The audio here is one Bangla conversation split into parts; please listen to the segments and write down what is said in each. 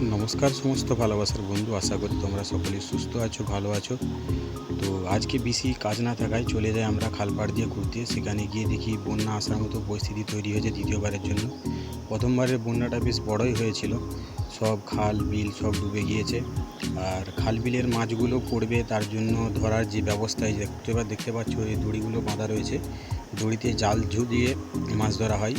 নমস্কার সমস্ত ভালোবাসার বন্ধু, আশা করি তোমরা সকলেই সুস্থ আছো, ভালো আছো। তো আজকে বেশি কাজ না থাকায় চলে যাই আমরা খালপাড় দিয়ে ঘুরতে। সেখানে গিয়ে দেখি বন্যা আসার মতো পরিস্থিতি তৈরি হয়েছে দ্বিতীয়বারের জন্য। প্রথমবারের বন্যাটা বেশ বড়ই হয়েছিল। সব খাল, বিল সব ডুবে গিয়েছে। আর খাল, বিলের মাছগুলো পড়বে, তার জন্য ধরার যে ব্যবস্থায় দেখতে দেখতে পাচ্ছ এই দড়িগুলো বাঁধা রয়েছে। দড়িতে জাল ঝুলিয়ে মাছ ধরা হয়।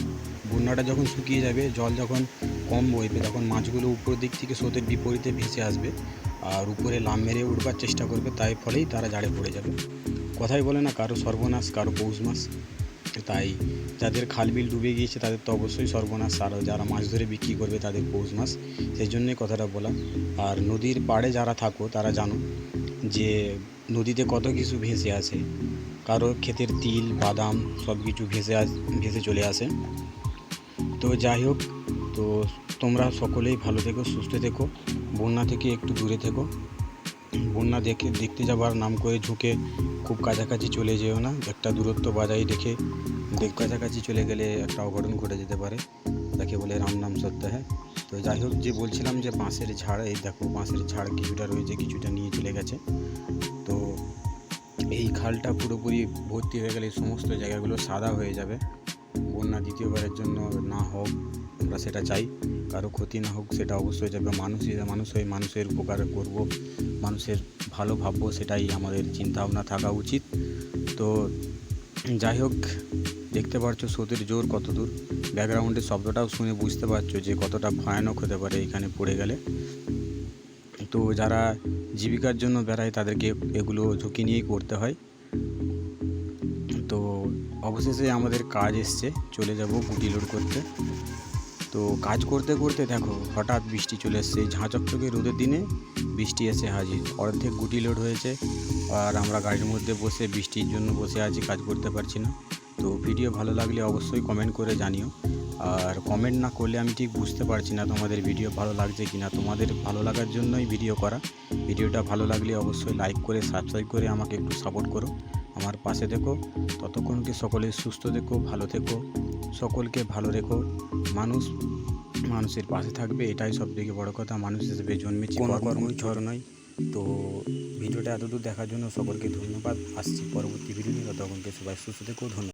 বন্যাটা যখন শুকিয়ে যাবে, জল যখন কম বইবে তখন মাছগুলো উপর দিক থেকে স্রোতের বিপরীতে ভেসে আসবে আর উপরে লাম মেরে উঠবার চেষ্টা করবে, তাই ফলেই তারা জাড়ে পড়ে যাবে। কথাই বলে না, কারও সর্বনাশ, কারও পৌষ মাস। তাই যাদের খাল বিল ডুবে গিয়েছে, তাদের তো অবশ্যই সর্বনাশ। আর যারা মাছ ধরে বিক্রি করবে, তাদের পৌষ মাস। সেই জন্যই কথাটা বলা। আর নদীর পাড়ে যারা থাকো, তারা জানো যে নদীতে কত কিছু ভেসে আসে। কারও ক্ষেতের তিল, বাদাম সব কিছু ভেসে আস, ভেসে চলে আসে। তো যাই হোক, তো তোমরা সকলেই ভালো থেকো, সুস্থ থেকো। বন্যা থেকে একটু দূরে থেকো। বন্যা দেখে, দেখতে যাবার নাম করে ঝুঁকে খুব কাছাকাছি চলে যেও না। একটা দূরত্ব বাজাই রেখে দেখ কাছাকাছি চলে গেলে একটা অঘটন ঘটে যেতে পারে। তাকে বলে রাম নাম সত্য হ্যাঁ। তো যাই হোক, যে বলছিলাম যে বাঁশের ঝাড়, এই দেখো বাঁশের ঝাড় কিছুটা রয়েছে, কিছুটা নিয়ে চলে গেছে। তো এই খালটা পুরোপুরি ভর্তি হয়ে গেলে সমস্ত জায়গাগুলো সাদা হয়ে যাবে। বন্যা দ্বিতীয়বারের জন্য না হোক আমরা সেটা চাই। কারও ক্ষতি না হোক, সেটা অবশ্যই যাবে। মানুষই মানুষ হয়ে মানুষের উপকার করব, মানুষের ভালো ভাববো, সেটাই আমাদের চিন্তাভাবনা থাকা উচিত। তো যাই হোক, দেখতে পারছ স্রোতের জোর কত দূর। ব্যাকগ্রাউন্ডের শব্দটাও শুনে বুঝতে পারছ যে কতটা ভয়ানক হতে পারে এখানে পড়ে গেলে। তো যারা জীবিকার জন্য বেড়ায়, তাদেরকে এগুলো ঝুঁকি নিয়েই করতে হয়। তো অবশেষে আমাদের কাজ এসছে, চলে যাব গুটি লোড করতে। তো কাজ করতে করতে দেখো, হঠাৎ বৃষ্টি চলে এসছে। এই ঝাঁচকচকে রোদের দিনে বৃষ্টি এসে হাজির। অর্ধেক গুটি লোড হয়েছে আর আমরা গাড়ির মধ্যে বসে বৃষ্টির জন্য বসে আছি, কাজ করতে পারছি না। তো ভিডিও ভালো লাগলে অবশ্যই কমেন্ট করে জানিও। আর কমেন্ট না করলে আমি ঠিক বুঝতে পারছি না তোমাদের ভিডিও ভালো লাগছে কি না তোমাদের ভালো লাগার জন্যই ভিডিও করা। ভিডিওটা ভালো লাগলে অবশ্যই লাইক করে সাবস্ক্রাইব করে আমাকে একটু সাপোর্ট করো। আমার পাশে দেখো। ততক্ষণকে সকলে সুস্থ দেখো ভালো থেকো? সকলকে ভালো রেখো। মানুষ মানুষের পাশে থাকবে এটাই সব থেকে বড়ো কথা। মানুষ হিসেবে জন্মেছে কোনো কর্মই ঝড় নয়। তো ভিডিওটা এতদূর দেখার জন্য সকলকে ধন্যবাদ। আসছি পরবর্তী ভিডিও নিয়ে। ততক্ষণকে সবাই সুস্থ থেকো। ধন্যবাদ।